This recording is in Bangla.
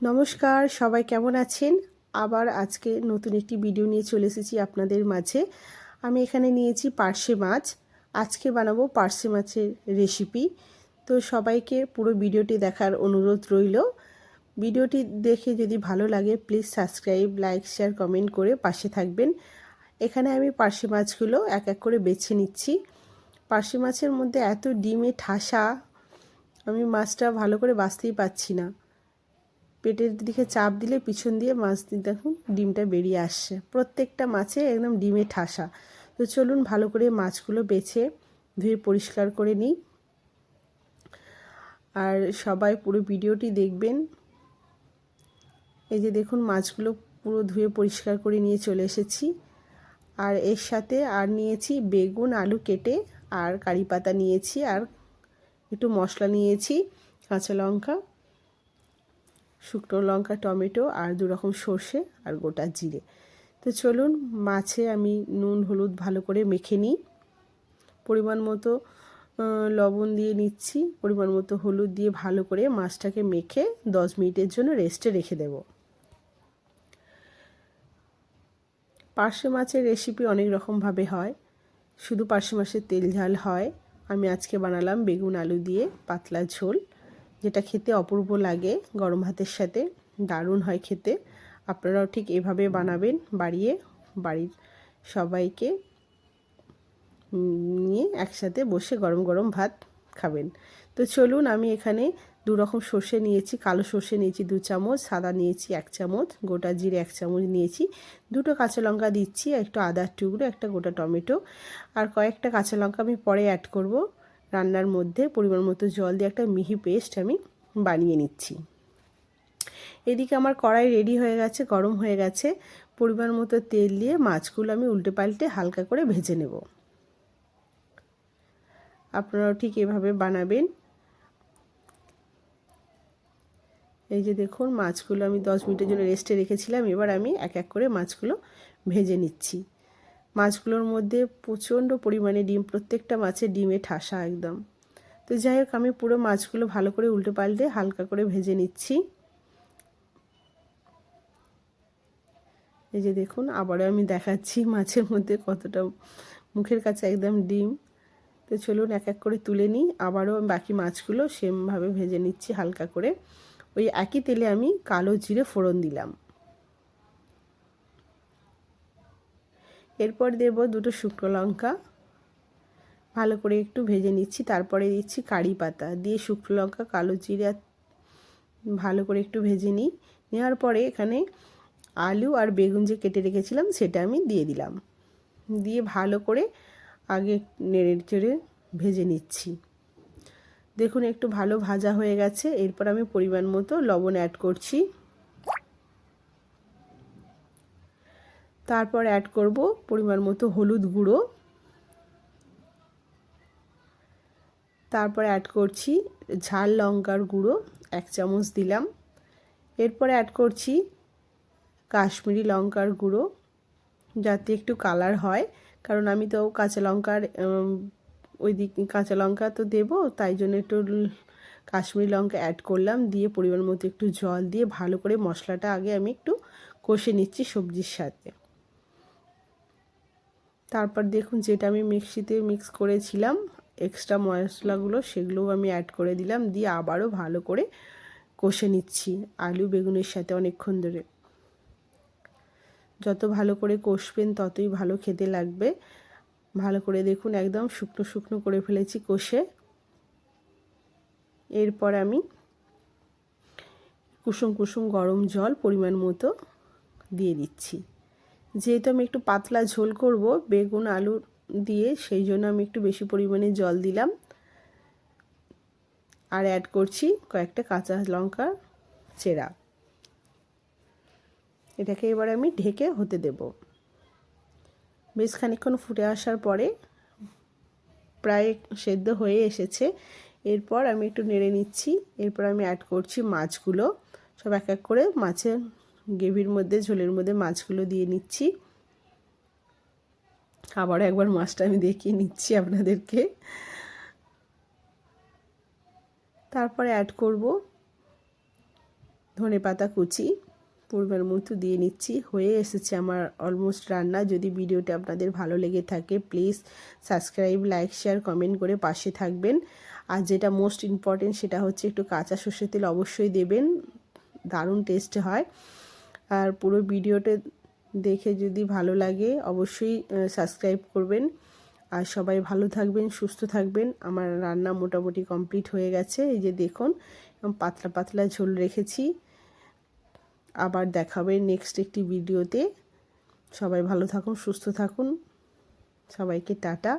নমস্কার, সবাই কেমন আছেন? আবার আজকে নতুন একটি ভিডিও নিয়ে চলে এসেছি আপনাদের মাঝে। আমি এখানে নিয়েছি পার্শে মাছ। আজকে বানাবো পার্শে মাছের রেসিপি তো সবাইকে পুরো ভিডিওটি দেখার অনুরোধ রইল। ভিডিওটি দেখে যদি ভালো লাগে please subscribe like share comment করে পাশে থাকবেন। এখানে আমি পার্শে মাছগুলো এক এক করে বেছে নিচ্ছি। পার্শে মাছের মধ্যে এত ডিমে ঠাসা, আমি মাছটা ভালো করে বাঁচতেই পাচ্ছি না। পেটের দিকে চাপ দিলে পিছন দিয়ে মাছ দেখুন ডিমটা বেরিয়ে আসছে। প্রত্যেকটা মাছে একদম ডিমে ঠাসা। তো চলুন ভালো করে মাছগুলো বেছে ধুয়ে পরিষ্কার করে নিই। আর সবাই পুরো ভিডিওটি দেখবেন। এই যে দেখুন মাছগুলো পুরো ধুয়ে পরিষ্কার করে নিয়ে চলে এসেছি। আর এর সাথে আর নিয়েছি বেগুন, আলু কেটে আর কারি পাতা নিয়েছি আর একটু মশলা নিয়েছি, কাঁচা লঙ্কা। শুকনো লঙ্কা, টমেটো আর দু রকম সর্ষে আর গোটা জিরে। তো চলুন মাছে আমি নুন, হলুদ ভালো করে মেখে নিই। পরিমাণ মতো লবণ দিয়ে নিচ্ছি। পরিমাণ মতো হলুদ দিয়ে ভালো করে মাছটাকে মেখে দশ মিনিটের জন্য রেস্টে রেখে দেব। পার্শে মাছের রেসিপি অনেক রকমভাবে হয়। শুধু পার্শে মাছের তেল ঝাল হয়। আমি আজকে বানালাম বেগুন, আলু দিয়ে পাতলা ঝোল। যেটা খেতে অপূর্ব লাগে, গরম ভাতের সাথে, দারুণ হয় খেতে। আপনারাও ঠিক এভাবে বানাবেন বাড়িয়ে, বাড়ির সবাইকে নিয়ে একসাথে বসে গরম গরম ভাত খাবেন। তো চলুন আমি এখানে দু রকম সর্ষে নিয়েছি, কালো সর্ষে নিয়েছি দু চামচ, সাদা নিয়েছি এক চামচ, গোটা জিরে এক চামচ নিয়েছি। দুটো কাঁচা লঙ্কা দিচ্ছি, একটু আদার টুকরো, একটা গোটা টমেটো। আর কয়েকটা কাঁচা লঙ্কা আমি পরে অ্যাড করব। রান্নার মধ্যে পরিমাণ মতো জল দিয়ে একটা মিহি পেস্ট আমি বানিয়ে নিচ্ছি। এদিকে আমার কড়াই রেডি হয়ে গেছে, গরম হয়ে গেছে। পরিমাণ মতো তেল দিয়ে মাছগুলো আমি উল্টে পাল্টে হালকা করে ভেজে নেব। আপনারাও ঠিক এভাবে বানাবেন। এই যে দেখুন, মাছগুলো আমি দশ মিনিটের জন্য রেস্টে রেখেছিলাম। এবার আমি এক এক করে মাছগুলো ভেজে নিচ্ছি। মাছগুলোর মধ্যে প্রচণ্ড পরিমাণে ডিম, প্রত্যেকটা মাছের ডিমে ঠাসা একদম। তো যাই হোক, আমি পুরো মাছগুলো ভালো করে উল্টে পাল্টে হালকা করে ভেজে নিচ্ছি। এই যে দেখুন, আবারও আমি দেখাচ্ছি মাছের মধ্যে কতটা মুখের কাছে একদম ডিম। তো চলুন এক এক করে তুলে নিই, আবারও বাকি মাছগুলো সেমভাবে ভেজে নিচ্ছি হালকা করে। ওই একই তেলে আমি কালো জিরে ফোড়ন দিলাম। এরপর দেব দুটো শুকনো লঙ্কা। ভালো করে একটু ভেজে নিচ্ছি, তারপরে দিচ্ছি কারি পাতা। দিয়ে শুকনো লঙ্কা, কালো জিরা ভালো করে একটু ভেজে নিই। নেওয়ার পরে এখানে আলু আর বেগুন যে কেটে রেখেছিলাম, সেটা আমি দিয়ে দিলাম। দিয়ে ভালো করে আগে নেড়ে চেড়ে ভেজে নিচ্ছি। দেখুন, একটু ভালো ভাজা হয়ে গেছে। এরপর আমি পরিমাণ মতো লবণ অ্যাড করছি। তারপর অ্যাড করব পরিমাণ মতো হলুদ গুঁড়ো। তারপর অ্যাড করছি ঝাল লঙ্কার গুঁড়ো, এক চামচ দিলাম। এরপরে অ্যাড করছি কাশ্মীরি লঙ্কার গুঁড়ো, যাতে একটু কালার হয়, কারণ আমি তো কাঁচা লঙ্কার ওই দিক কাঁচা লঙ্কা তো দেবো, তাই জন্য একটু কাশ্মীরি লঙ্কা অ্যাড করলাম, দিয়ে পরিমাণ মতো একটু জল দিয়ে ভালো করে মশলাটা আগে আমি একটু কষে নিচ্ছি সবজির সাথে। তারপর দেখুন যেটা আমি মিক্সিতে মিক্স করেছিলাম এক্সট্রা মশলাগুলো সেগুলোও আমি অ্যাড করে দিলাম, দিয়ে আবারও ভালো করে কষে নিচ্ছি আলু বেগুনের সাথে অনেকক্ষণ ধরে। যত ভালো করে কষবেন ততই ভালো খেতে লাগবে। ভালো করে দেখুন একদম শুকনো শুকনো করে ফেলেছি কষে। এরপর আমি কুসুম কুসুম গরম জল পরিমাণ মতো দিয়ে দিচ্ছি। যেহেতু আমি একটু পাতলা ঝোল করব, বেগুন, আলু দিয়ে সেই জন্য আমি একটু বেশি পরিমাণে জল দিলাম। আর অ্যাড করছি কয়েকটা কাঁচা লঙ্কা চেরা। এটাকে এবার আমি ঢেকে হতে দেব। বেশ খানিক্ষণ ফুটে আসার পরে প্রায় সেদ্ধ হয়ে এসেছে। এরপর আমি একটু নেড়ে নিচ্ছি। এরপর আমি অ্যাড করছি মাছগুলো। সব এক এক করে মাছের গ্রেভির মধ্যে, ঝোলের মধ্যে মাছগুলো দিয়ে নিচ্ছি। আবার একবার মাছটা আমি দেখিয়ে নিচ্ছি আপনাদেরকে। তারপরে অ্যাড করব ধনে পাতা কুচি। পরিমাণ মতো দিয়ে নিচ্ছি। হয়ে এসেছে আমার অলমোস্ট রান্না। যদি ভিডিওটা আপনাদের ভালো লেগে থাকে please subscribe like share comment করে পাশে থাকবেন। আর যেটা মোস্ট ইম্পর্টেন্ট সেটা হচ্ছে একটু কাঁচা সর্ষের তেল অবশ্যই দেবেন। দারুণ টেস্ট হয়। আর পুরো ভিডিওটা দেখে যদি ভালো লাগে, অবশ্যই সাবস্ক্রাইব করবেন। আর সবাই ভালো থাকবেন, সুস্থ থাকবেন। আমার রান্না মোটামুটি কমপ্লিট হয়ে গেছে। এই যে দেখুন পাতলা পাতলা ঝোল রেখেছি। আবার দেখাবে নেক্সট একটি ভিডিওতে। সবাই ভালো থাকুন, সুস্থ থাকুন। সবাইকে টাটা।